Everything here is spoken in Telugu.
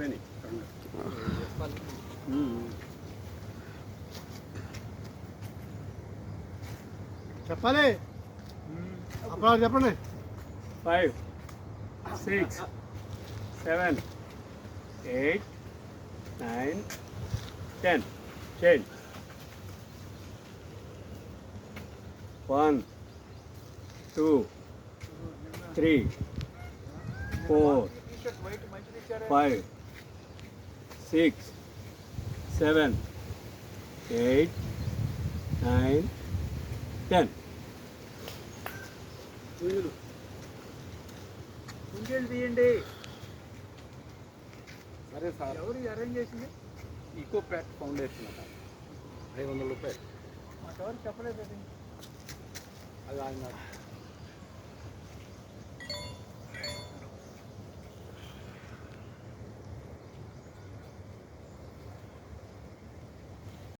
అయిపోయినాయి చెప్పాలి? అప్పుడు చెప్పండి. Five six seven eight nine ten. Change one two three four five six seven eight nine ten కుండీలు తీయండి. సరే సార్. ఎవరు అరేంజ్ చేసింది? ఈకో ప్యాక్ ఫౌండేషన్ అట. ఐదు వందల రూపాయలు. మాకు ఎవరు చెప్పలేదు అది. అది ఆయన